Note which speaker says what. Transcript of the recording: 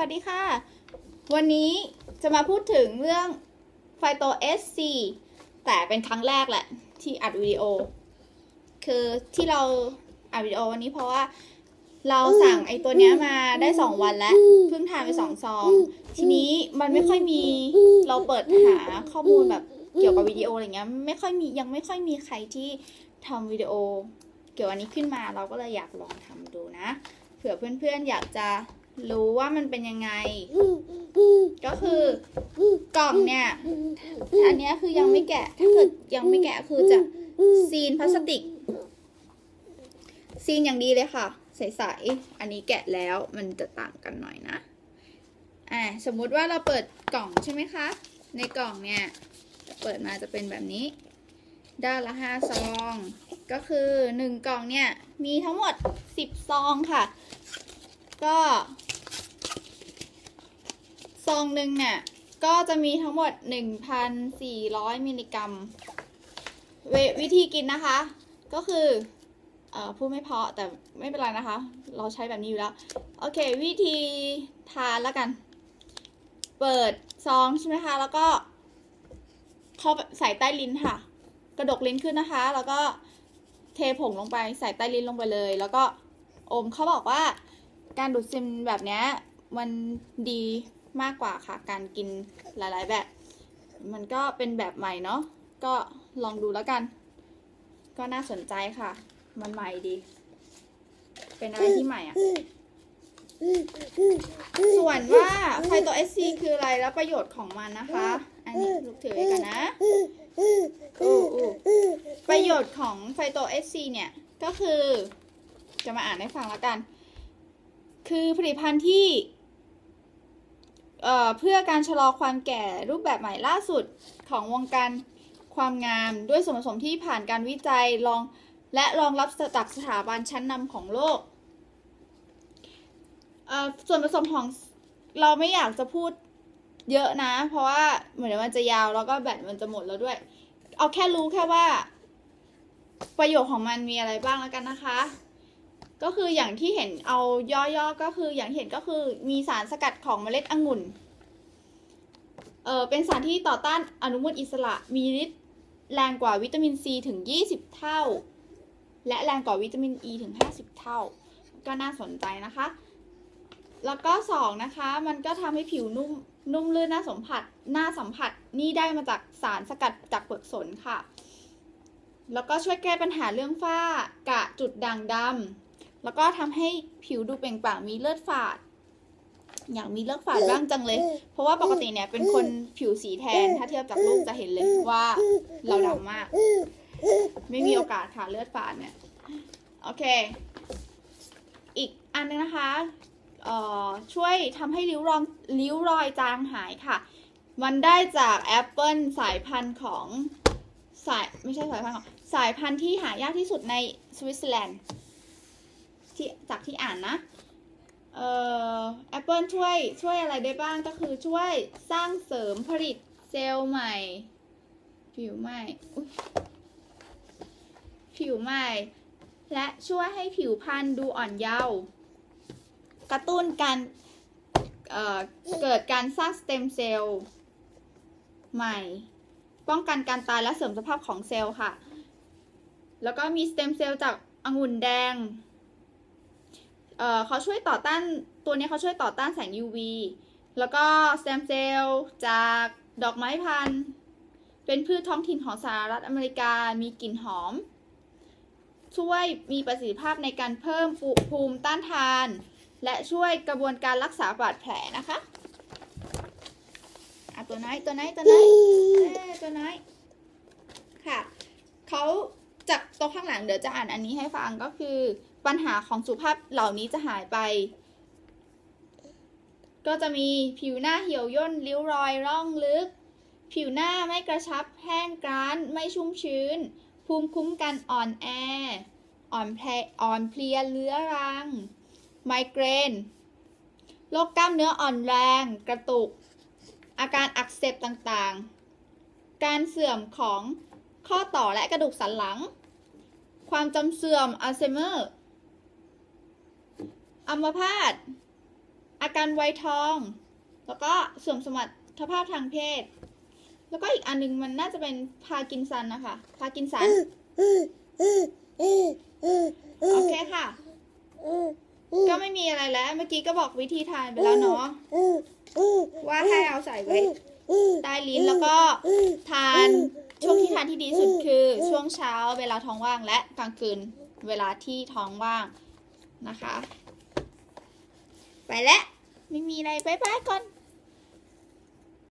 Speaker 1: วัสดีค่ะ วันนี้จะมาพูดถึงเรื่องไฟโต SC แต่เป็นครั้งแรกแหละ ที่อัดวิดีโอ คือที่เราอัดวิดีโอวันนี้เพราะว่าเราสั่งไอตัวเนี้ยมาได้สองวันแล้ว เพิ่งทานไปสองซอง ทีนี้มันไม่ค่อยมีเราเปิดหาข้อมูลแบบเกี่ยวกับวิดีโออะไรเงี้ยไม่ค่อยมียังไม่ค่อยมีใครที่ทำวิดีโอ เกี่ยวอันนี้ขึ้นมาเราก็เลยอยากลองทำดูนะ เผื่อเพื่อนๆอยากจะ รู้ว่ามันเป็นยังไง ก็คือกล่องเนี่ย อันเนี้ยคือยังไม่แกะ ถ้าเกิดยังไม่แกะคือจะซีนพลาสติก ซีนอย่างดีเลยค่ะ ใสๆ อันนี้แกะแล้วมันจะต่างกันหน่อยนะ อ่า สมมุติว่าเราเปิดกล่องใช่ไหมคะ ในกล่องเนี่ย เปิดมาจะเป็นแบบนี้ ด้านละห้าซอง ก็คือหนึ่งกล่องเนี่ย มีทั้งหมดสิบซองค่ะ ก็ ซองหนึ่งเนี่ย ก็จะมีทั้งหมด 1,400 มิลลิกรัมววิธีกินนะคะ ก็คือเอ่อพูดไม่เพอแต่ไม่เป็นไรนะคะ เราใช้แบบนี้อยู่แล้ว โอเค วิธีทานแล้วกัน เปิดซองใช่ไหมคะ แล้วก็เข้าใส่ใต้ลิ้นค่ะ กระดกลิ้นขึ้นนะคะ แล้วก็เทผงลงไปใส่ใต้ลิ้นลงไปเลย แล้วก็อมเขาบอกว่า การดูดซึมแบบนี้มันดี มากกว่าค่ะ การกินหลาย ๆ แบบ มันก็เป็นแบบใหม่เนาะก็ลองดูแล้วกัน ก็น่าสนใจค่ะ มันใหม่ดี เป็นอะไรที่ใหม่อะส่วนว่าไฟโตเอสซีคืออะไรแล้วประโยชน์ของมันนะคะ อันนี้ลูกถือไว้กันนะอู้อู้ประโยชน์ของไฟโตเอสซีเนี่ยก็คือ จะมาอ่านให้ฟังแล้วกัน คือผลิตภัณฑ์ที่ เเพื่อการชะลอความแก่รูปแบบใหม่ล่าสุดของวงการความงามด้วยส่วนผสมที่ผ่านการวิจัยลองและรองรับจากสถาบันชั้นนำของโลก ส่วนผสมของเราไม่อยากจะพูดเยอะนะ เพราะว่าเหมือนมันจะยาวแล้วก็แบตมันจะหมดแล้วด้วย เอาแค่รู้แค่ว่า ประโยชน์ของมันมีอะไรบ้างแล้วกันนะคะ ก็คืออย่างที่เห็นเอาย่อๆก็คืออย่างเห็นก็คือมีสารสกัดของเมล็ดองุ่น เออเป็นสารที่ต่อต้านอนุมูลอิสระมีฤทธิ์แรงกว่าวิตามินซีถึง 20 เท่า และแรงกว่าวิตามินอ e ีถึง 50 เท่า ก็น่าสนใจนะคะ แล้วก็สองนะคะ มันก็ทำให้ผิวนุ่มนุ่มลื่นน่าสัมผัสน่าสัมผัสนี่ได้มาจากสารสกัดจากเปลือกสนค่ะ แล้วก็ช่วยแก้ปัญหาเรื่องฝ้ากระจุดด่างดำ แล้วก็ทำให้ผิวดูเปล่งปลั่งมีเลือดฝาด อยากมีเลือดฝาดบ้างจังเลย เพราะว่าปกติเนี่ยเป็นคนผิวสีแทน ถ้าเทียบจากรูปจะเห็นเลยว่าเราดำมาก ไม่มีโอกาสค่ะเลือดฝาดเนี่ย โอเค อีกอันนึงนะคะเอ่อช่วยทำให้ริ้วรอยริ้วรอยจางหายค่ะ มันได้จากแอปเปิลสายพันธุ์ของสายไม่ใช่สายพันธุ์ของสายพันธุ์ที่หายากที่สุดในสวิตเซอร์แลนด์ ที่จากที่อ่านนะเอ่อแอปเปิลช่วยช่วยอะไรได้บ้างก็คือช่วยสร้างเสริมผลิตเซลล์ใหม่ ผิวใหม่ผิวใหม่ และช่วยให้ผิวพรรณดูอ่อนเยาว์กระตุ้นการเอ่อเกิดการสร้างสเต็มเซลล์ใหม่ ป้องกันการตายและเสริมสภาพของเซลล์ค่ะ แล้วก็มีสเต็มเซลล์จากองุ่นแดง เอ่อเขาช่วยต่อต้านตัวนี้เขาช่วยต่อต้านแสง UV แล้วก็สเต็มเซลล์จากดอกไม้พันธุ์ เป็นพืชท้องถิ่นของสหรัฐอเมริกา มีกลิ่นหอม ช่วยมีประสิทธิภาพในการเพิ่มภูมิต้านทาน และช่วยกระบวนการรักษาบาดแผลนะคะอะตัวน้อยตัวน้อยตัวน้อยตัวน้อย ค่ะเขา ตัวข้างหลังเดี๋ยวจะอ่านอันนี้ให้ฟังก็คือ ปัญหาของสุภาพเหล่านี้จะหายไป ก็จะมีผิวหน้าเหี่ยวย่นริ้วรอยร่องลึก ผิวหน้าไม่กระชับแห้งกร้านไม่ชุ่มชื้น ภูมิคุ้มกันอ่อนแอ อ่อนแพอ่อนเพลียเรื้อรัง ไมเกรนโรคกล้ามเนื้ออ่อนแรง กระตุก อาการอักเสบต่างๆ การเสื่อมของข้อต่อและกระดูกสันหลัง ความจำเสื่อมอัลไซเมอร์ อัมพาต อากันไวทอง แล้วก็เสื่อมสมรรถภาพทางเพศ แล้วก็อีกอันหนึงมันน่าจะเป็นพากินซันนะคะ พากินสัน โอเคค่ะ ก็ไม่มีอะไรแล้ว เมื่อกี้ก็บอกวิธีทานไปแล้วเนาะ ว่าให้เอาใส่ไว้ ใต้ลิ้นแล้วก็ทานช่วงที่ทานที่ดีสุดคือช่วงเช้าเวลาท้องว่างและกลางคืนเวลาที่ท้องว่างนะคะ ไปแล้วไม่มีอะไรบายบายก่อน